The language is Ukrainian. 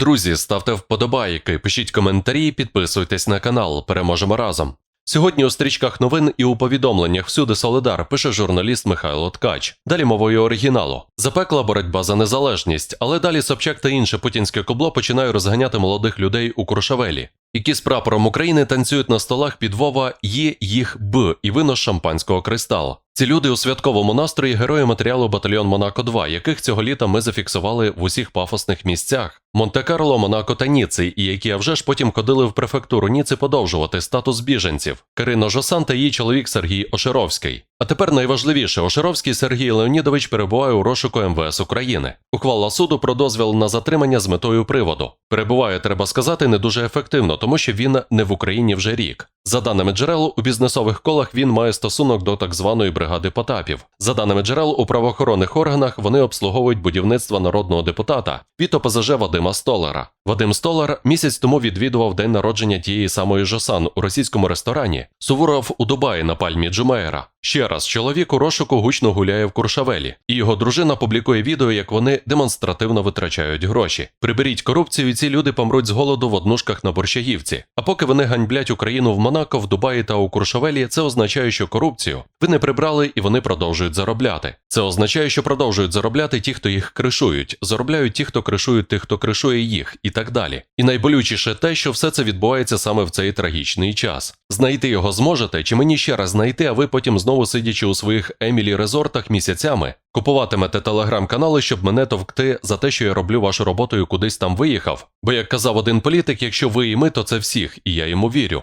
Друзі, ставте вподобайки, пишіть коментарі, підписуйтесь на канал. Переможемо разом. Сьогодні у стрічках новин і у повідомленнях всюди Солидар пише журналіст Михайло Ткач. Далі мовою оригіналу. Запекла боротьба за незалежність, але далі Собчак та інше путінське кобло починає розганяти молодих людей у Куршавелі, які з прапором України танцюють на столах під Вова є їх б і вино шампанського кристала. Ці люди у святковому настрої герої матеріалу батальйон Монако 2 яких цього літа ми зафіксували в усіх пафосних місцях: Монте-Карло, Монако та Ніци, і які вже ж потім ходили в префектуру Ніци подовжувати статус біженців. Кирина Жосан та її чоловік Сергій Ошеровський. А тепер найважливіше, Ошеровський Сергій Леонідович перебуває у розшуку МВС України. Ухвала суду про дозвіл на затримання з метою приводу. Перебуває, треба сказати, не дуже ефективно, тому що він не в Україні вже рік. За даними джерел, у бізнесових колах він має стосунок до так званої бригади Потапів. За даними джерел, у правоохоронних органах вони обслуговують будівництво народного депутата від ОПЗЖ Вадима Столара. Вадим Столар місяць тому відвідував день народження тієї самої Жосан у російському ресторані Суворов у Дубаї на пальмі Джумейра. Ще раз чоловік у розшуку гучно гуляє в Куршавелі, і його дружина публікує відео, як вони демонстративно витрачають гроші. Приберіть корупцію, і ці люди помруть з голоду в однушках на Борщагівці. А поки вони ганьблять Україну в Монако, в Дубаї та у Куршавелі, це означає, що корупцію ви не прибрали і вони продовжують заробляти. Це означає, що продовжують заробляти ті, хто їх кришують, заробляють ті, хто кришують тих, хто кришує їх, і так далі. І найболючіше те, що все це відбувається саме в цей трагічний час. Знайти його зможете, чи мені ще раз знайти, а ви потім знову сидячи у своїх Емілі резортах місяцями, купуватимете телеграм-канали, щоб мене товкти за те, що я роблю вашу роботу і кудись там виїхав. Бо як казав один політик, якщо ви і ми, то це всіх, і я йому вірю.